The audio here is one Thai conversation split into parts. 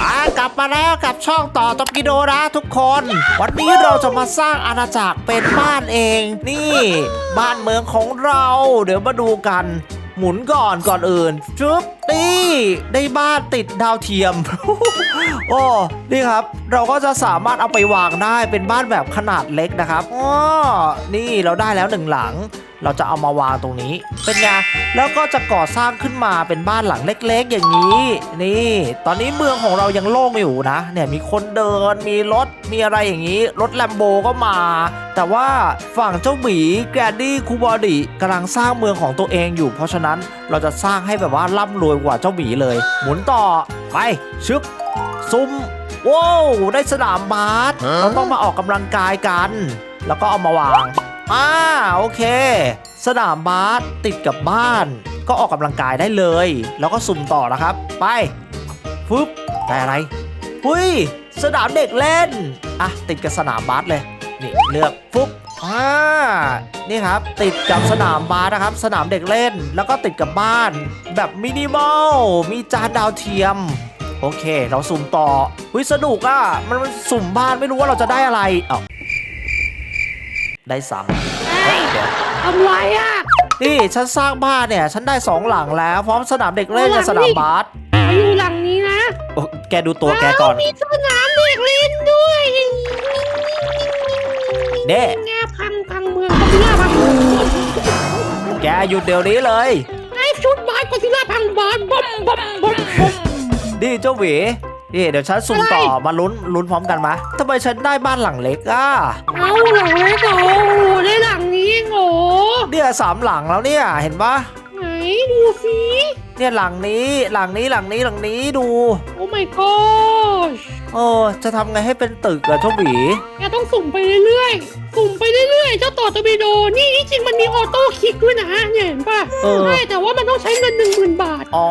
มากลับมาแล้วกับช่องต่อตบกิโดนะทุกคน วันนี้เราจะมาสร้างอาณาจักรเป็นบ้านเอง นี่ บ้านเมืองของเรา เดี๋ยวมาดูกัน หมุนก่อนก่อนอื่นจุ๊บ นี่ได้บ้านติดดาวเทียม โอ้นี่ครับ เราก็จะสามารถเอาไปวางได้เป็นบ้านแบบขนาดเล็กนะครับอ๋อนี่เราได้แล้วหนึ่งหลัง เราจะเอามาวางตรงนี้ เป็นไงแล้วก็จะก่อสร้างขึ้นมาเป็นบ้านหลังเล็ก ๆ อย่างนี้ นี่ ตอนนี้เมืองของเรายังโล่งอยู่นะเนี่ยมีคนเดินมีรถมีอะไรอย่างนี้ รถแลมโบก็มา แต่ว่าฝั่งเจ้าหมีแกรนดี้คูบอดีกำลังสร้างเมืองของตัวเองอยู่เพราะฉะนั้น เราจะสร้างให้แบบว่าร่ำรวยกว่าเจ้าหมีเลย หมุนต่อไปชึบซุ่มว้าวได้สนามบาสเราต้องมาออกกำลังกายกัน แล้วก็เอามาวางอ่าโอเค สนามบาสติดกับบ้าน ก็ออกกำลังกายได้เลย แล้วก็สุ่มต่อนะครับ ไปฟึบได้อะไรหุ้ยสนามเด็กเล่นอะติดกับสนามบาสเลยนี่เลือกฟุ๊บ อ่านี่ครับ ติดกับสนามบาสนะครับ สนามเด็กเล่น แล้วก็ติดกับบ้าน แบบมินิมอล มีจานดาวเทียม โอเค เราสุ่มต่อวิสนุกอะ มันมันสุ่มบ้านไม่รู้ว่าเราจะได้อะไรเอ้าได้ซ้ำเฮ้ยเดี๋ยวทำไรอะ นี่ฉันสร้างบ้านเนี่ย ฉันได้สองหลังแล้ว พร้อมสนามเด็กเล่นกับสนามบาสมาอยู่หลังนี้นะโอ้แกดูตัวแกก่อนาวมีสนามเด็กเล่นด้วยเน่ แกหยุดเดี๋ยวนี้เลย ไอ้ชุดบาสกอซิล่าพังบาสบอมบอมบอมบอมนี่เจ้าหวีนี่เดี๋ยวฉันสุ่มต่ออะไรมาลุ้นลุ้นพร้อมกันมะทำไมฉันได้บ้านหลังเล็กอะเอาหลังเล็กเหรอโอ้โหได้หลังนี้เองเหรอเนี่ยสามหลังแล้วเนี่ยเห็นปะไหนดูสิเนี่ยหลังนี้หลังนี้หลังนี้หลังนี้ดู โอ้ my god เออจะทำไงให้เป็นตึกอะเจ้าหวีแกต้องสุ่มไปเรื่อยๆ สุ่มไปเรื่อยๆ เจ้าต่อตะบีโด นี่จริงๆมันมีออโต้คลิกด้วยนะเนี่ยเห็นป่ะเออ ใช่แต่ว่ามันต้องใช้เงินหนึ่งหมื่นบาท อ๋อ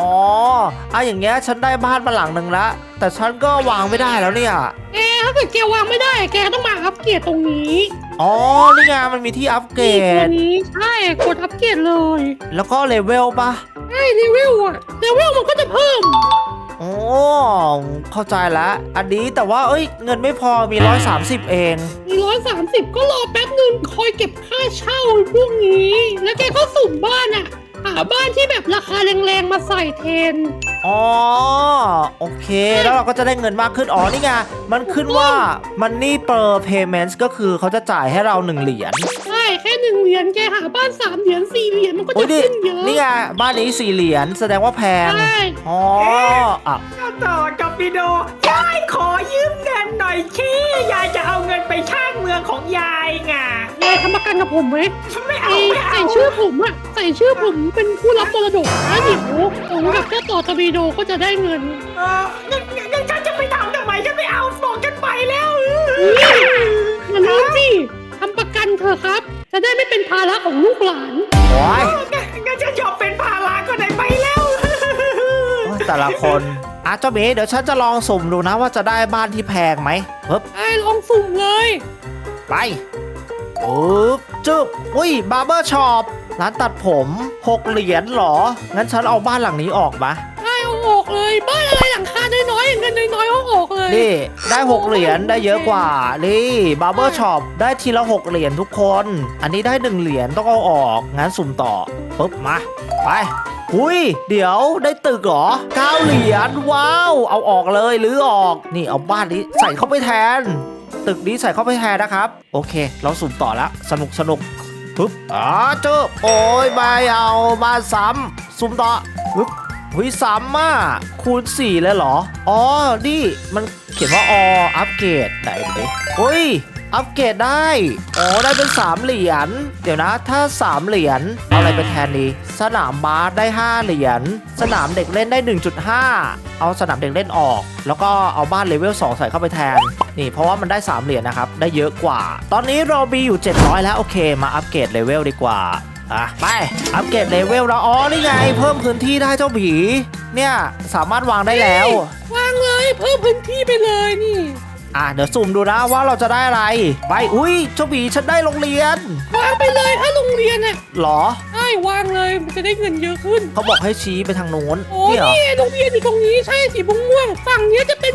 อะอย่างเงี้ยฉันได้บ้านมาหลังหนึ่งละแต่ฉันก็วางไม่ได้แล้วเนี่ย แกถ้าเกิดแกวางไม่ได้ แกต้องมาอัปเกรดตรงนี้อ๋อ นี่ไงมันมีที่อัปเกรนี่ตัวด นี้ใช่กดอัปเกรดเลยแล้วก็เลเวลปะ ใช่เลเวลอะเลเวลมันก็จะเพิ่ม โอ้เข้าใจแล้วอันนี้แต่ว่าเอ้ยเงินไม่พอมี 130 เองมีร้อยสามสิบก็รอแป๊บนึงคอยเก็บค่าเช่าพวกนี้ แล้วแกก็สุ่มบ้านอะหาบ้านที่แบบราคาแรงๆมาใส่แทนอ๋อ โอเค แล้วเราก็จะได้เงินมากขึ้น อ๋อ นี่ไง มันขึ้นว่า Money per payments ก็คือเขาจะจ่ายให้เรา 1 เหรียญ ใช่ แค่หนึ่งเหรียญแกหาบ้านสามเหรียญสี่เหรียญมันก็โอ้จะยนี่ขึ้นเยอะ นี่ไงบ้านนี้4เหรียญแสดงว่าแพงใช่ อ๋ออะเจ้าต่อกับปิโดยายขอยืมเงินหน่อยชี้ยายจะเอาเงินไปช่างเมืองของยายไงแกทำประกันกับผมไหมไม่ไอเอาไม่เอาใส่ชื่อผมอะใส่ชื่อผมเป็นผู้รับมรดกนะเดี๋ยวผมกับเจ้าต่อตะบีโดก็จะได้เงินเอองั้นงั้นงั้นฉันจะไปทำทำไมฉันไม่เอาบอกกันไปแล้วอย่าลืมสิทำประกันเถอะครับ จะได้ไม่เป็นภาระของลูกหลาน โอ้ยงั้นงั้นฉันยอมเป็นภาระก็ได้ไปแล้วโอ้ยแต่ละคนอะเจ้าหมีเดี๋ยวฉันจะลองสุ่มดูนะว่าจะได้บ้านที่แพงไหมเฮ้บไอ้ลองสุ่มเลย ไปอุ๊บจึ๊บอุ้ยบาร์เบอร์ช็อปร้านตัดผม6เหรียญเหรอ งั้นฉันเอาบ้านหลังนี้ออกมาได้เอาออกเลย บ้านอะไรหลังคาน้อยๆเงินน้อยๆเอาออกเลยนี่ได้6เหรียญได้เยอะกว่านี่บาร์เบอร์ช็อปได้ทีละ6เหรียญทุกคน อันนี้ได้1เหรียญต้องเอาออกงั้นสุ่มต่อปุ๊บมาไปอุ้ย เดี๋ยวได้ตึกเหรอ9เหรียญว้าว เอาออกเลยหรือออก นี่เอาบ้านนี้ใส่เข้าไปแทน ตึกนี้ใส่เข้าไปแทนนะครับ โอเค เราสุ่มต่อแล้วสนุกสนุกปึ๊บอ๋อเจอโอ้ยไม่เอาบ้านซ้ำสุ่มต่อปึ๊บ หุยซ้ำอะคูณ 4 เลยเหรอ อ๋อ นี่ มันเขียนว่าออัปเกรดไหนดูดิเฮ้ย อัปเกรดได้ อ๋อ ได้เป็น 3 เหรียญ เดี๋ยวนะ ถ้า 3 เหรียญ เอาอะไรไปแทนดี สนามบาสได้ 5 เหรียญ สนามเด็กเล่นได้ 1.5 เอาสนามเด็กเล่นออก แล้วก็เอาบ้านเลเวล 2 ใส่เข้าไปแทน นี่เพราะว่ามันได้ 3 เหรียญนะครับ ได้เยอะกว่า ตอนนี้เรามีอยู่ 700 แล้ว โอเค มาอัปเกรดเลเวลดีกว่า อะไป อัปเกรดเลเวลแล้วอ๋อนี่ไง เพิ่มพื้นที่ได้เจ้าผี เนี่ยสามารถวางได้แล้ว วางเลยเพิ่มพื้นที่ไปเลยนี่ อะเดี๋ยวสุ่มดูนะว่าเราจะได้อะไร ไปอุ้ยเจ้าผีฉันได้โรงเรียน วางไปเลยถ้าโรงเรียนน่ะเหรอ ใช่วางเลยมันจะได้เงินเยอะขึ้น เขาบอกให้ชี้ไปทางนู้นโอ้นี่เหรอ นี่โรงเรียนอยู่ตรงนี้ใช่สีม่วงๆฝั่งเนี้ยจะเป็น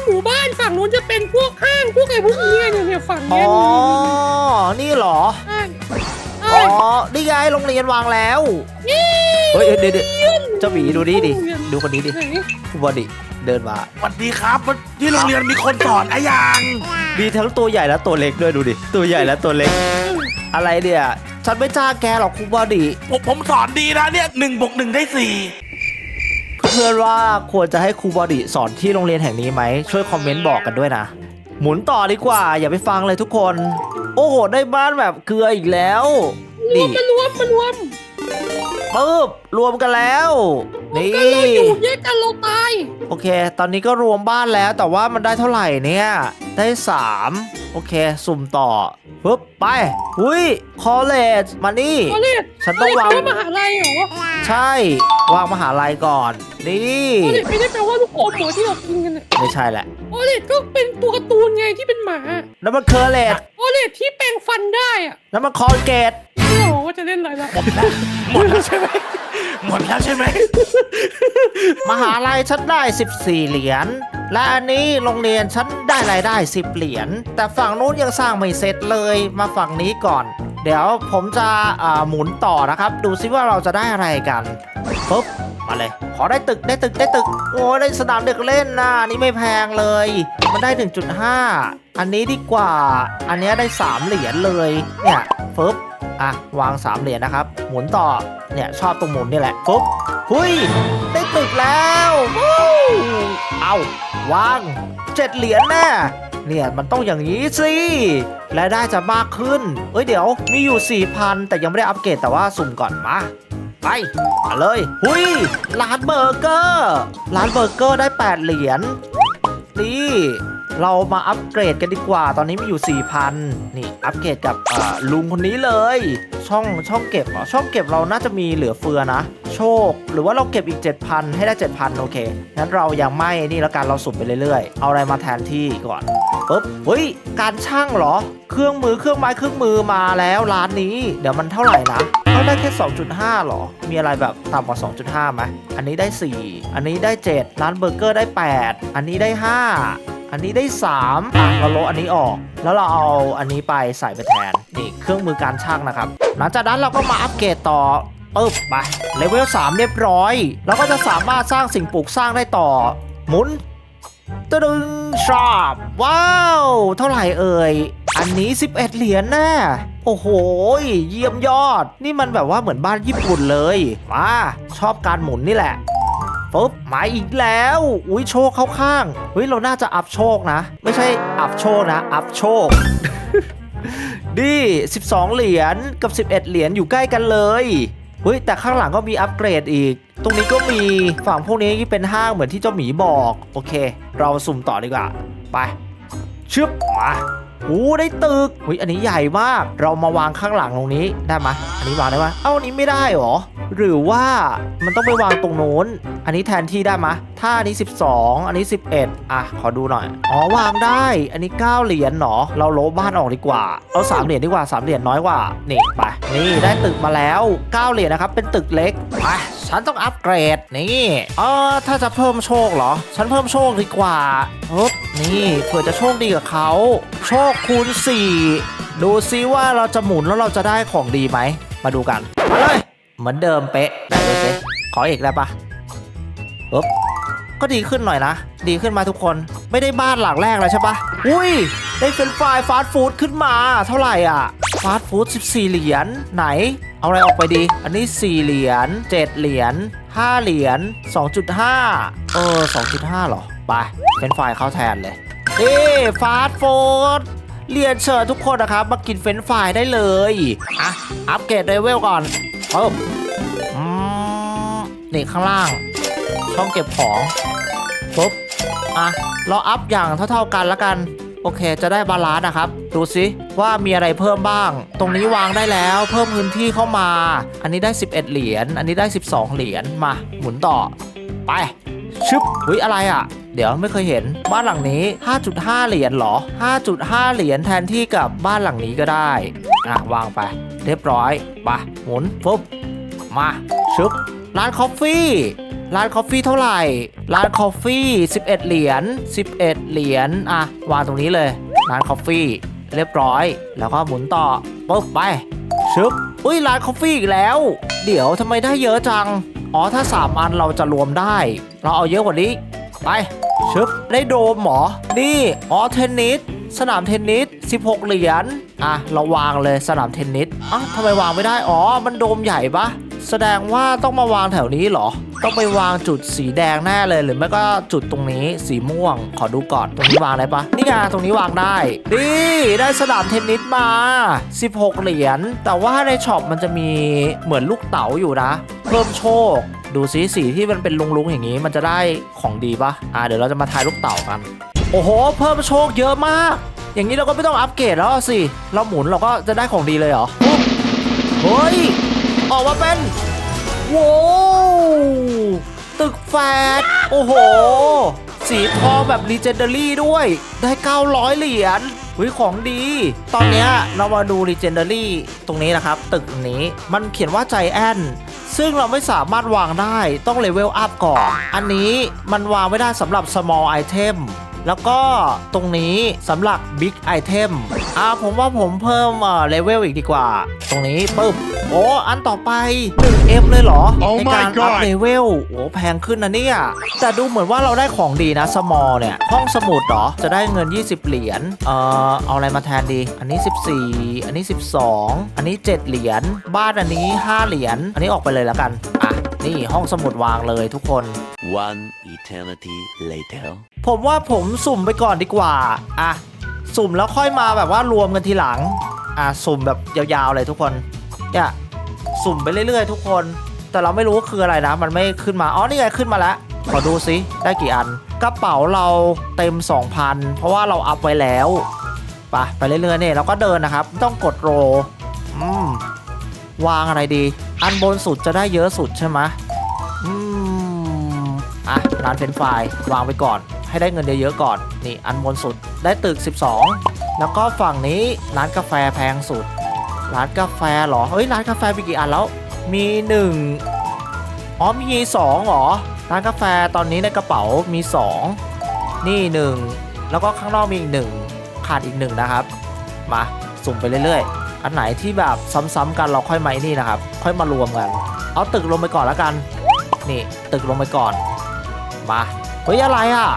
นู้นจะเป็นพวกห้างพวกไอ้พวกเนี้ยเนี่ยเนี่ยฝั่งอ๋เนี้อยนี่เหรอห้าง อ๋อ นี่ไงโรงเรียนวางแล้วนี่เฮ้ยเดี๋ยวเดี๋ยวเจ้าหมีดูนี่ดิ ดูคนนี้ดิไหนคุณบอดิเดินมาสวัสดีครับมันที่โรงเรียนมีคนสอนอะยังมีทั้งตัวใหญ่และตัวเล็กด้วยดูดิ ตัวใหญ่และตัวเล็ก อะไรเนี่ย ฉันไม่จ้างแกหรอกคุณบอดิผมผมสอนดีนะเนี่ยหนึ่งบวกหนึ่งได้สี่เพื่อนว่าควรจะให้ครูบอดิสอนที่โรงเรียนแห่งนี้ไหมช่วยคอมเมนต์บอกกันด้วยนะ หมุนต่อดีกว่า อย่าไปฟังเลยทุกคน โอ้โห ได้บ้านแบบเกลืออีกแล้ว รวนี่ มมารวมมารวม ปึ๊บรวมกันแล้ว นี่กันเราอยู่แยกกันเราตายโอเค ตอนนี้ก็รวมบ้านแล้วแต่ว่ามันได้เท่าไหร่เนี่ยได้3โอเค สุ่มต่อปึ๊บไปหุยคอเลจมานี่ เขาเรียกฉันต้องวางเขเรียกมหาลัยเหรอใช่ วางมหาลัยก่อน นี่เขาเรียกไม่ได้แปลว่าลูกอมเหรอที่เรากินกันอะไม่ใช่แหละเขาเรียกก็เป็นตัวการ์ตูนไงที่เป็นหมานั่นมันเคอร์เลจเขาเรียกที่แปลงฟันได้อะนั่นมันคอลเกต ไม่รู้ว่าจะเล่นอะไรละหมดแล้วใช่ไหมหมดแล้วใช่ไหมมหาลัยฉันได้ 14 เหรียญ และอันนี้โรงเรียนฉันได้รายได้ 10 เหรียญ แต่ฝั่งนู้นยังสร้างไม่เสร็จเลย มาฝั่งนี้ก่อน เดี๋ยวผมจะอ่าหมุนต่อนะครับ ดูซิว่าเราจะได้อะไรกันปุ๊บ มาเลย ขอได้ตึกได้ตึกได้ตึก โอ้ยได้สนามเด็กเล่นนะนี่ไม่แพงเลย มันได้ 1.5 อันนี้ดีกว่า อันเนี้ยได้ 3 เหรียญเลย เนี่ยปุ๊บ อะวาง3เหรียญนะครับ หมุนต่อ เนี่ยชอบตรงหมุนนี่แหละปุ๊บหุยได้ตึกแล้วเอาวางเจ็ดเหรียญแน่เนี่ยมันต้องอย่างนี้สิและได้จะมากขึ้น เอ้ยเดี๋ยวมีอยู่ 4,000 แต่ยังไม่ได้อัปเกรดแต่ว่าสุ่มก่อนมาไปมาเลย หุยร้านเบอร์เกอร์ ร้านเบอร์เกอร์ได้ 8 เหรียญนี่ เรามาอัปเกรดกันดีกว่า ตอนนี้มีอยู่ 4,000 นี่ อัปเกรดกับลุงคนนี้เลย ช่องช่องเก็บเหรอช่องเก็บเราน่าจะมีเหลือเฟือนะ โชค หรือว่าเราเก็บอีก 7,000 ให้ได้ 7,000 โอเค งั้นเรายังไม่นี่แล้วกันเราสุ่มไปเรื่อยๆ เอาอะไรมาแทนที่ก่อนปุ๊บเฮ้ย การช่างเหรอ เครื่องมือเครื่องไม้เครื่องมือมาแล้วร้านนี้ เดี๋ยวมันเท่าไหร่นะเอาได้แค่ 2.5หรอ มีอะไรแบบต่ำกว่า 2.5ไหมอันนี้ได้ 4 อันนี้ได้ 7 ร้านเบอร์เกอร์ได้ 8 อันนี้ได้ 5 อันนี้ได้ 3อะเราลบอันนี้ออก แล้วเราเอาอันนี้ไปใส่ไปแทน นี่เครื่องมือการช่างนะครับ หลังจากนั้นเราก็มาอัปเกรดต่อปึ๊บไปเลเวล3เรียบร้อย เราก็จะสามารถสร้างสิ่งปลูกสร้างได้ต่อ หมุนตะดึงชอบว้าว เท่าไหร่เอ่ย อันนี้ 11 เหรียญแน่โอ้โห เยี่ยมยอด นี่มันแบบว่าเหมือนบ้านญี่ปุ่นเลย มา ชอบการหมุนนี่แหละ ปุ๊บมาอีกแล้ว อุ้ยโชคเข้าข้างเฮ้ยเราน่าจะอัพโชคนะ ไม่ใช่อัพโชคนะ อัพโชคดี12 เหรียญกับ 11 เหรียญอยู่ใกล้กันเลยเฮ้ยแต่ข้างหลังก็มีอัปเกรดอีก ตรงนี้ก็มีฝั่งพวกนี้เป็นห้างเหมือนที่เจ้าหมีบอก โอเค เราสุ่มต่อดีกว่า ไปชึบมา โอ้ได้ตึกอุ้ยอันนี้ใหญ่มาก เรามาวางข้างหลังตรงนี้ได้ไหมอันนี้วางได้ไหมเอ้าอันนี้ไม่ได้หรอ หรือว่ามันต้องไปวางตรงโน้น อันนี้แทนที่ได้ไหมถ้าอันนี้ 12 อันนี้ 11 อะ ขอดูหน่อย อ๋อ วางได้ อันนี้ 9 เหรียญเหรอเราโลบบ้านออกดีกว่า เอา 3 เหรียญดีกว่า 3 เหรียญน้อยกว่า นี่ไป นี่ได้ตึกมาแล้ว 9 เหรียญนะครับ เป็นตึกเล็ก ไป ฉันต้องอัปเกรดนี่เออถ้าจะเพิ่มโชคเหรอ ฉันเพิ่มโชคดีกว่าปึ๊บนี่เผื่อจะโชคดีกับเขา โชคคูณ 4 ดูซิว่าเราจะหมุนแล้วเราจะได้ของดีไหม มาดูกันมาเลยเหมือนเดิมเป๊ะไหนดูสิขออีกได้ปะปึ๊บก็ดีขึ้นหน่อยนะ ดีขึ้นมาทุกคนไม่ได้บ้านหลังแรกแล้วใช่ปะอุ้ยได้เฟรนฟรายฟาสต์ฟู้ดขึ้นมาเท่าไหร่อะ ฟาสต์ฟู้ด14 เหรียญไหน เอาอะไรออกไปดี อันนี้ 4 เหรียญ 7 เหรียญ 5 เหรียญ 2.5 เออ 2.5เหรอ ไป เป็นไฟรายเข้าแทนเลยนี่ฟาสต์ฟู้ดเรียนเชิญทุกคนนะครับ มากินเฟรนฟรายได้เลย อะ อัปเกรดเลเวลก่อนเพิ่มอืมนี่ข้างล่าง ช่องเก็บของปุ๊บ อะ เราอัพอย่างเท่าๆกันแล้วกัน โอเค จะได้บาลานซ์นะครับ ดูซิว่ามีอะไรเพิ่มบ้าง ตรงนี้วางได้แล้ว เพิ่มพื้นที่เข้ามา อันนี้ได้ 11 เหรียญ อันนี้ได้ 12 เหรียญ มา หมุนต่อ ไป ชึบอุ้ย อะไรอะ เดี๋ยวไม่เคยเห็น บ้านหลังนี้ 5.5 เหรียญหรอ 5.5 เหรียญแทนที่กับบ้านหลังนี้ก็ได้ อะ วางไป เรียบร้อย ไป หมุนปุ๊บ มา ชึบ ร้านคอฟฟี่ ร้านคอฟฟี่เท่าไหร่ ร้านคอฟฟี่11 เหรียญ11 เหรียญอะวางตรงนี้เลย ร้านคอฟฟี่เรียบร้อย แล้วก็หมุนต่อปุ๊บไปชึบอุ้ยร้านคอฟฟี่อีกแล้ว เดี๋ยวทำไมได้เยอะจัง อ๋อถ้า 3 อันเราจะรวมได้ เราเอาเยอะกว่านี้ ไปชึบได้โดมหรอนี่อ๋อเทนนิสสนามเทนนิส 16 เหรียญอะเราวางเลยสนามเทนนิสอ้าวทำไมวางไม่ได้ อ๋อ มันโดมใหญ่ปะแสดงว่าต้องมาวางแถวนี้เหรอ ต้องไปวางจุดสีแดงแน่เลยหรือไม่ก็จุดตรงนี้สีม่วง ขอดูก่อนตรงนี้วางได้ปะนี่ไงตรงนี้วางได้นี่ได้สนามเทนนิสมา 16 เหรียญแต่ว่าในช็อปมันจะมีเหมือนลูกเต๋าอยู่นะ เพิ่มโชคดูสีสีที่มันเป็นลุงๆอย่างนี้มันจะได้ของดีปะอ่าเดี๋ยวเราจะมาทายลูกเต๋ากัน โอ้โห เพิ่มโชคเยอะมาก อย่างนี้เราก็ไม่ต้องอัปเกรดแล้วสิเราหมุนเราก็จะได้ของดีเลยเหรอเฮ้ยออกมาเป็น ว้วตึกแฟดโอ้โห สีทองแบบ Legendary ด้วย ได้ 900 เหรียญวิของดี ตอนเนี้ยเรามาดู Legendary ตรงนี้นะครับ ตึกนี้มันเขียนว่าใจแอนซึ่งเราไม่สามารถวางได้ต้องเลเวลอัพก่อน อันนี้มันวางไม่ได้สำหรับ small item แล้วก็ตรงนี้สำหรับ Big Item อ่าผมว่าผมเพิ่มเอ่อเลเวลอีกดีกว่า ตรงนี้ปึ๊บโอ้อันต่อไป 1M เลยเหรอ Oh ใน my การอัพ God เลเวลโอ้แพงขึ้นนะเนี่ย แต่ดูเหมือนว่าเราได้ของดีนะ small เนี่ย ห้องสมุดเหรอ จะได้เงิน 20 เหรียญเอ่อเอาอะไรมาแทนดี อันนี้ 14 อันนี้ 12 อันนี้ 7 เหรียญบ้านอันนี้ 5 เหรียญอันนี้ออกไปเลยแล้วกันอะ นี่ห้องสมุดวางเลยทุกคน One eternity later. ผมว่าผมสุ่มไปก่อนดีกว่า อะ สุ่มแล้วค่อยมาแบบว่ารวมกันทีหลัง อะ สุ่มแบบยาวๆเลยทุกคน เนี่ย สุ่มไปเรื่อยๆ ทุกคน แต่เราไม่รู้ว่าคืออะไรนะ มันไม่ขึ้นมา อ๋อ นี่ไงขึ้นมาแล้ว ขอดูซิ ได้กี่อัน กระเป๋าเราเต็ม 2,000 เพราะว่าเราอัพไว้แล้ว ไปไปเรื่อยๆเนี่ยเราก็เดินนะครับ ไม่ต้องกดโร อืม วางอะไรดี อันบนสุดจะได้เยอะสุดใช่ไหมอืมอะร้านเฟรนฟรายวางไปก่อน ให้ได้เงินเยอะๆก่อน นี่อันบนสุดได้ตึก 12 แล้วก็ฝั่งนี้ร้านกาแฟแพงสุด ร้านกาแฟเหรอ เฮ้ยร้านกาแฟมีกี่อันแล้ว มีหนึ่งอ๋อมีสองเหรอ ร้านกาแฟตอนนี้ในกระเป๋ามีสองนี่หนึ่งแล้วก็ข้างนอกมีอีกหนึ่งขาดอีกหนึ่งนะครับ มาสุ่มไปเรื่อยๆ อันไหนที่แบบซ้ำๆกันเราค่อยมาไอ้นี่นะครับ ค่อยมารวมกัน เอาตึกลงไปก่อนแล้วกัน นี่ตึกลงไปก่อน มาเฮ้ยอะไรอะ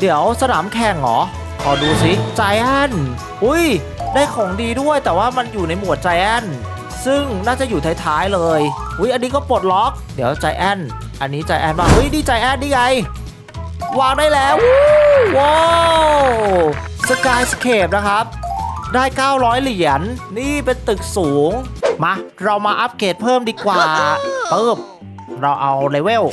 เดี๋ยวสนามแข่งเหรอ ขอดูสิใจแอนอุ้ย ได้ของดีด้วยแต่ว่ามันอยู่ในหมวดใจแอนซึ่งน่าจะอยู่ท้ายๆเลย อุ้ยอันนี้ก็ปลดล็อก เดี๋ยวใจแอนอันนี้ใจแอนมาเฮ้ยดีใจแอนนี่ไงวางได้แล้วว้าวสกายสเคปนะครับ ได้ 900 เหรียญนี่เป็นตึกสูง มา เรามาอัปเกรดเพิ่มดีกว่าปึ๊บเราเอาเลเวล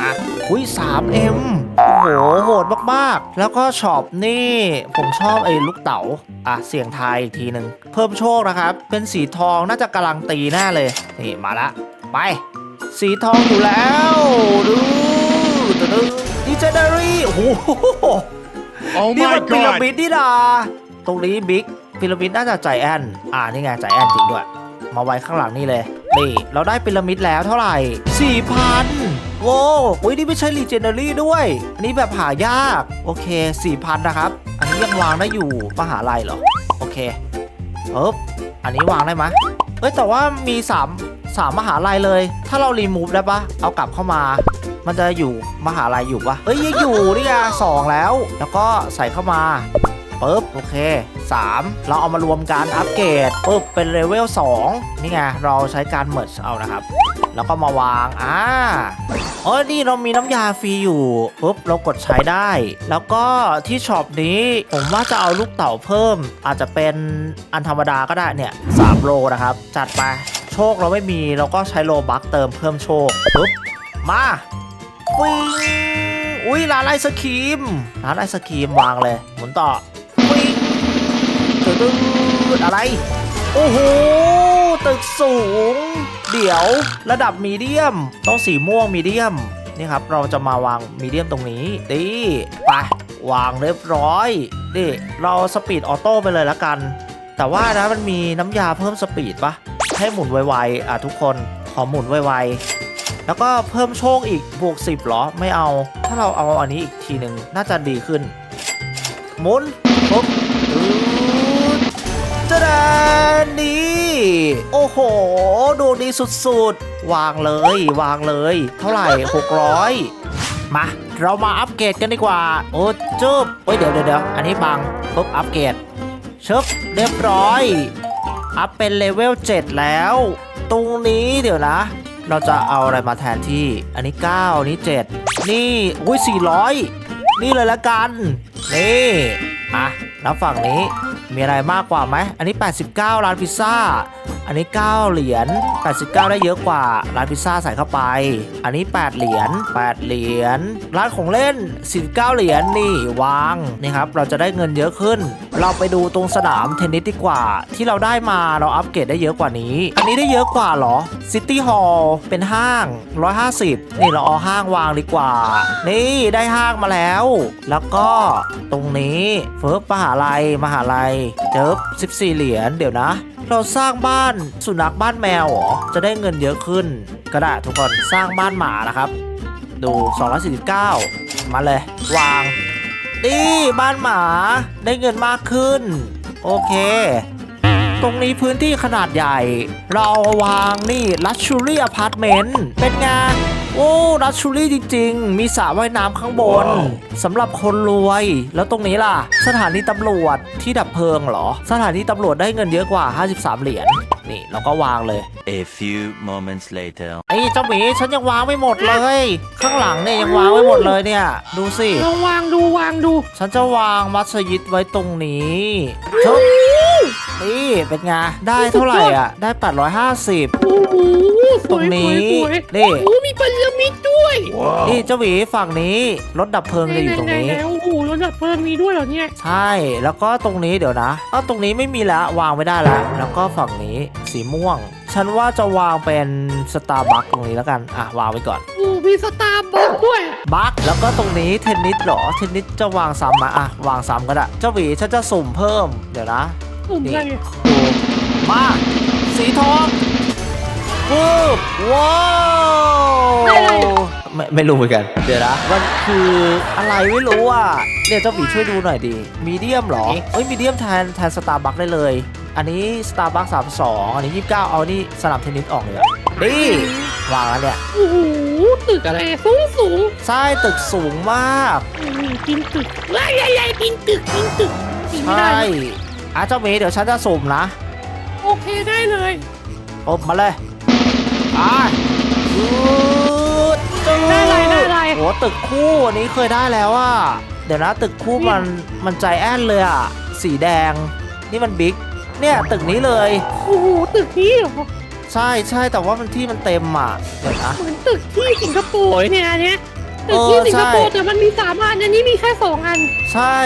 อะอุ้ย 3M โอ้โห โหดมาก ๆ แล้วก็ช็อปนี่ ผมชอบไอ้ลูกเต๋า อะ เสียงทายอีกทีหนึ่ง เพิ่มโชคนะครับ เป็นสีทองน่าจะกำลังตีแน่เลย นี่ มาละ ไป สีทองอยู่แล้ว ดูดูดิเจเนอรี่โอ้โห Oh นี่ my มันพีระมิ god! ดนี่นา ตรงนี้บิ๊กพีระมิดน่าจะใจแอนอ่านี่ไงใจแอนจริงด้วย มาไว้ข้างหลังนี่เลยนี่เราได้พีระมิดแล้วเท่าไหร่4,000โว้อุ้ยนี่ไม่ใช่รีเจนเนอรี่ด้วย อันนี้แบบหายาก โอเค4,000นะครับ อันนี้ยังวางได้อยู่มหาลัยเหรอ โอเคเอ๊บอันนี้วางได้ไหมเอ้ยแต่ว่ามี3 3มหาลัยเลย ถ้าเรารีมูฟได้ปะเอากลับเข้ามา มันจะอยู่มหาลัยอยู่ปะเอ้ยยังอยู่นี่ไงสองแล้ว แล้วก็ใส่เข้ามา ปึ๊บโอเค 3 เราเอามารวมกันอัปเกรดปึ๊บเป็นเลเวล2นี่ไงเราใช้การเมิร์ชเอานะครับ แล้วก็มาวางอ่าเออนี่เรามีน้ำยาฟรีอยู่ปุ๊บเรากดใช้ได้ แล้วก็ที่ช็อปนี้ผมว่าจะเอาลูกเต่าเพิ่ม อาจจะเป็นอันธรรมดาก็ได้เนี่ย3โลนะครับ จัดไปโชคเราไม่มีเราก็ใช้โลบัคเติมเพิ่มโชคปุ๊บมาฟิ้งอุ้ยร้านไอศครีมร้านไอศครีมวางเลยหมุนต่อ ตึ๊ดอะไร โอ้โห ตึกสูง เดี๋ยวระดับมีเดียม ต้องสีม่วงมีเดียม นี่ครับ เราจะมาวางมีเดียมตรงนี้ดีไปวางเรียบร้อยดิเราสปีดออโต้ไปเลยละกัน แต่ว่านะมันมีน้ำยาเพิ่มสปีดปะให้หมุนไวๆอะทุกคนขอหมุนไวๆแล้วก็เพิ่มโชคอีกบวก10เหรอไม่เอา ถ้าเราเอาอันนี้อีกทีหนึ่งน่าจะดีขึ้น หมุนปุ๊บ จะดานนี่โอ้โห ดูดีสุดๆ วางเลย วางเลย เท่าไหร่ 600 มา เรามาอัปเกรดกันดีกว่า โอ้จุบโอ้ยเดี๋ยวเดี๋ยวเดี๋ยวอันนี้บังปุ๊บอัปเกรดชึบเรียบร้อย อัพเป็นเลเวล 7 แล้ว ตรงนี้เดี๋ยวนะ เราจะเอาอะไรมาแทนที่ อันนี้ 9 อันนี้ 7 นี่ อุ้ย400 นี่เลยละกัน นี่ อะแล้วฝั่งนี้ มีอะไรมากกว่าไหม อันนี้ 89 ร้านพิซซ่า อันนี้ 9 เหรียญ 89 ได้เยอะกว่า ร้านพิซซ่าใส่เข้าไป อันนี้ 8 เหรียญ 8 เหรียญ ร้านของเล่น 49 เหรียญนี่วางนี่ครับ เราจะได้เงินเยอะขึ้น เราไปดูตรงสนามเทนนิสดีกว่า ที่เราได้มาเราอัปเกรดได้เยอะกว่านี้ อันนี้ได้เยอะกว่าเหรอซิตี้ฮอลล์เป็นห้าง 150 นี่เราเอาห้างวางดีกว่า นี่ได้ห้างมาแล้ว แล้วก็ตรงนี้เฟิร์ฟมหาลัยมหาลัยเจิบ14 เหรียญเดี๋ยวนะ เราสร้างบ้านสุนัขบ้านแมวเหรอ จะได้เงินเยอะขึ้น ก็ได้ทุกคนสร้างบ้านหมานะครับ ดู 249 มาเลย วางนี่บ้านหมาได้เงินมากขึ้น โอเค ตรงนี้พื้นที่ขนาดใหญ่ เราวางนี่ลัชชูรี่อพาร์ตเมนต์เป็นไงโอ้ลัชชูรี่จริง ๆ มีสระว่ายน้ำข้างบนสำหรับคนรวย แล้วตรงนี้ล่ะ สถานีตำรวจที่ดับเพลิงเหรอ สถานีตำรวจได้เงินเยอะกว่า 53 เหรียญ นี่เราก็วางเลย A few moments later. ไอ้เจ้าหมีฉันยังวางไม่หมดเลย ข้างหลังเนี่ยยังวางไม่หมดเลยเนี่ย ดูสิ ลองวางดูวางดูฉันจะวางมัสยิดไว้ตรงนี้ชึบนี่เป็นไง ได้เท่าไหร่อะ ได้ 850 โอ้โหสตรวงยนี้สวยสวยนี่ โอ้มีพีระมิดด้วยนี่เจ้าหวีฝั่งนี้รถดับเพลิงจะอยู่ตรงนี้ ไหๆๆโอ้โหรถดับเพลิงมีด้วยเหรอเนี่ยใช่แล้วก็ตรงนี้เดี๋ยวนะเอ้าตรงนี้ไม่มีแล้ววางไม่ได้แล้วแล้วก็ฝั่งนี้ สีม่วง ฉันว่าจะวางเป็นสตาร์บัคตรงนี้แล้วกัน อะ วางไว้ก่อนโอ้มีสตาร์บัคด้วย บัคแล้วก็ตรงนี้เทนนิสเหรอ เทนนิสจะวางซ้ำมาอะ วางซ้ำก็ได้ เจ้าหวีฉันจะสุ่มเพิ่ม เดี๋ยวนะผมอะไรดูมา สีทองปึ๊บว้าวไม่ไม่รู้เหมือนกัน เดี๋ยวนะมันคืออะไรไม่รู้อะเนี่ยเจ้าหมีช่วยดูหน่อยดิมีเดียมเหรอเอ้ยมีเดียมแทนแทนสตาร์บัคได้เลย อันนี้สตาร์บัคสามสองอันนี้ 29 เอานี่สนามเทนนิสออกเลยอะนี่ วางแล้วเนี่ยโอ้โหตึกอะไรสูงสูงใช่ตึกสูงมากโอ้โหปีนตึกใหญ่ใหญ่ใหญ่ปีนตึกปีนตึกปีนไม่ใช่ได้อะเจ้าหมีเดี๋ยวฉันจะสุ่มนะโอเคได้เลยอบมาเลยอ่าจืดจืดได้อะไรได้อะไรโหตึกคู่อันนี้เคยได้แล้วอะเดี๋ยวนะตึกคู่มันมันใจแอนเลยอะสีแดง นี่มันบิ๊ก เนี่ยตึกนี้เลย โอ้โหตึกนี้เหรอใช่ใช่แต่ว่ามันที่มันเต็มอะเดี๋ยวนะ เหมือนตึกที่สิงคโปร์เนี่ยอันเนี้ยตึกที่เออสิงคโปร์ใช่ แต่มันมีสามอันอันนี้มีแค่สองอันใช่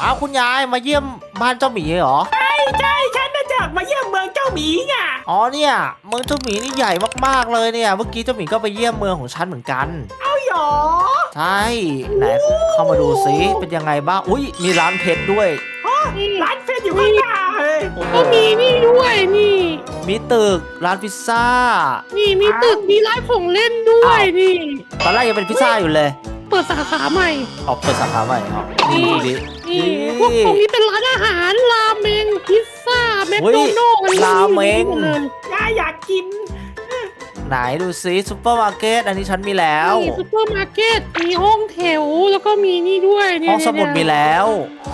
เอาคุณยายมาเยี่ยมบ้านเจ้าหมีเหรอ ใช่ใช่ฉันน่ะจะมาเยี่ยมเมืองเจ้าหมีไงอ๋อเนี่ยเมืองเจ้าหมีนี่ใหญ่มากๆเลยเนี่ย เมื่อกี้เจ้าหมีก็ไปเยี่ยมเมืองของฉันเหมือนกัน เอาหยอ ใช่ไหนเข้ามาดูซิเป็นยังไงบ้าง อุ้ยมีร้านเพชรด้วย ร้านเฟซอยู่ข้างหน้าเลยโอ้โหก็มีนี่ด้วยนี่ มีตึกร้านพิซซ่า นี่มีตึกมีร้านของเล่นด้วยอ้าวนี่ ตอนแรกยังเป็นพิซซ่าอยู่เลย เปิดสาขาใหม่ออกเปิดสาขาใหม่อ๋อนี่ดูดิ นี่พวกตรงนี้เป็นร้านอาหารราเมงพิซซ่าแมคเฮ้โดยนัลด์อะไรราเมงหมดเลยยายอยากกิน ไหนดูซิซูเปอร์มาร์เก็ตอันนี้ฉันมีแล้วนี่ซุปเปอร์มาร์เก็ตมีห้องแถวแล้วก็มีนี่ด้วยเนี่ยห้องสมุดมีแล้ว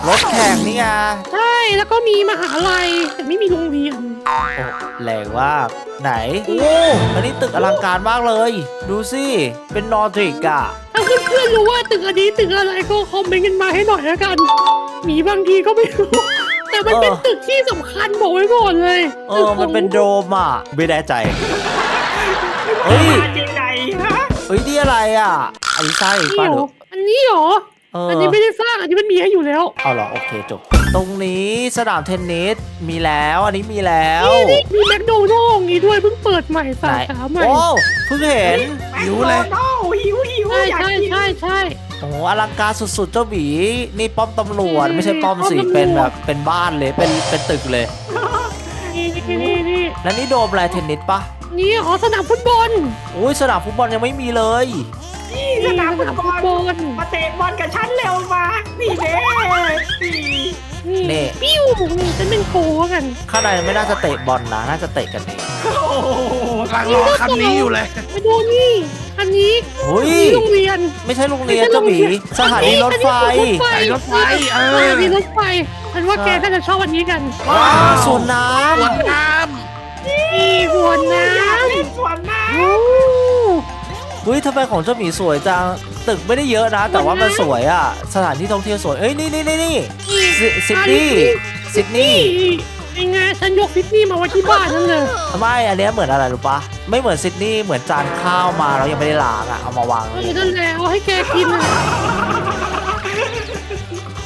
รถแข่งนี่ไงใช่แล้วก็มีมหาลัยแต่ไม่มีโรงเรียนโอ้แรงมากไหนโอ้อันนี้ตึกอลังการมากเลย ดูสิเป็นนอร์ดิกอะถ้าเพื่อนๆรู้ว่าตึกอันนี้ตึกอะไรก็คอมเมนต์กันมาให้หน่อยแล้วกันหมีบางทีก็ไม่รู้แต่มันเป็นตึกที่สำคัญบอกไว้ก่อนเลยเอตึกอขมัอนงเป็นโดมอะไม่แน่ใจ เฮ้ยจริงไหนฮะเฮ้ยนี่อะไรอะอันนี้ใช่นี่ป้าหรหรือออันนี้เหรอ เอออันนี้ไม่ได้สร้าง อันนี้มันมีให้อยู่แล้วเอาเหรอโอเคจบ ตรงนี้สนามเทนนิสมีแล้วอันนี้มีแล้ว นี่นี่มีแมคโดนัลด์อย่างนี้ด้วยเพิ่งเปิดใหม่สาขาใหม่ โอ้เพิ่งเห็นหิวเลยโหิวหิวใช่อยากใช่กินใช่ใช่ โอ้โหอลังการสุดๆ เจ้าหมีนี่ป้อมตำรวจ อืมไม่ใช่ป้อมสิป้อมตำรวจ เป็นแบบเป็นบ้านเลยเป็นเป็นตึกเลย นี่นี่นี่นี่แล้วนี่โดมอะไรเทนนิสปะ นี่อ๋อสนามฟุตบอลอุ้ยสนามฟุตบอลยังไม่มีเลย นี่สนามฟุตบอลบอลมาเตะบอลกับฉันเร็วมา นี่เด้นี่นี่นี่ ปิ้วนี่ฉันเป็นโกกัน ข้างในไม่น่าจะเตะบอลนะ น่าจะเตะกันเองโอ้โหกำลังรอคันนี้อยู่เลยไปดูนี่อันนี้อุ้ยนี่โรงเรียน ไม่ใช่โรงเรียนเจ้าหมีสถานีรถไฟสถานีรถไฟเออสถานีรถไฟฉันว่าแกน่าจะชอบอันนี้กันว้าวสวนน้สวนน้นี่ำเฮ้ยทำไมของเจ้าหมีสวยจัง ตึกไม่ได้เยอะนะ แต่ว่ามันสวยอะ สถานที่ท่องเที่ยวสวย เอ้ย นี่นี่นี่นี่ซิซิดนีย์ซิดนีย์ยังไงฉันยกซิดนีย์มาไว้ที่บ้านนั่นเลยไม่ อันเนี้ยเหมือนอะไรรู้ปะไม่เหมือนซิดนีย์เหมือนจานข้าวมาแล้วยังไม่ได้ล้างอะ เอามาวางเอเลอยนั่นแหละเอาให้แกกินอะ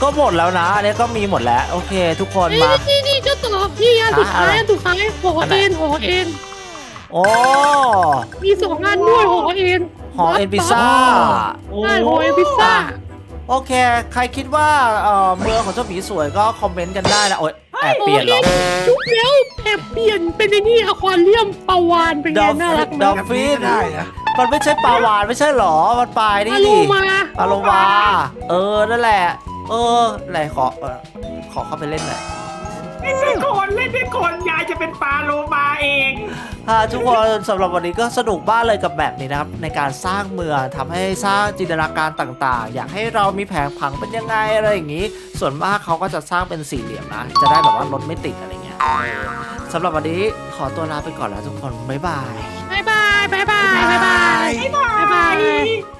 ก็หมดแล้วนะ อันเนี้ยก็มีหมดแล้ว โอเค ทุกคนเอ้มายนี่นี่เจ้าต่อนี่อันสุดท้ายอะไรอันสุดท้ายหอเอ็นหอเอ็น โอ้มีสองอันด้วยหอเอ็นหอเอ็นพิซซ่าำโอ้ใช่หอเอ็นพิซซ่าโอเค ใครคิดว่าเอ่อเมืองของเจ้าหมีสวยก็คอมเมนต์กันได้นะโอ๊ยแอบเปลี่ยนเหรอชุดแล้วแอบเปลี่ยนเป็นไอ้นี่อควาเรียมปลาวานเป็นไงดอลน่ารักดอลมากำแบบนี้ก็ได้นะมันไม่ใช่ปลาวานไม่ใช่เหรอ มันปลายนี่ปลาโลดิมาปลาโลมา เออ นั่นแหละ เออไหนขอเออขอเข้าไปเล่นหน่อย เล่นด้วยคนเล่นด้วยคนยายจะเป็นปลาโลมาเองค่ะทุกคนสำหรับวันนี้ก็สนุกบ้ากเลยกับแบบนี้นะครับ ในการสร้างเมืองทำให้สร้างจินตนาการต่างๆ อยากให้เรามีแผงผังเป็นยังไงอะไรอย่างนี้ ส่วนมากเขาก็จะสร้างเป็นสี่เหลี่ยมนะ จะได้แบบว่ารถไม่ติดอะไรเงี้ยสำหรับวันนี้ขอตัวลาไปก่อนแล้วทุกคน บ๊ายบาย บายบายบายบายบายบาย บ๊ายบาย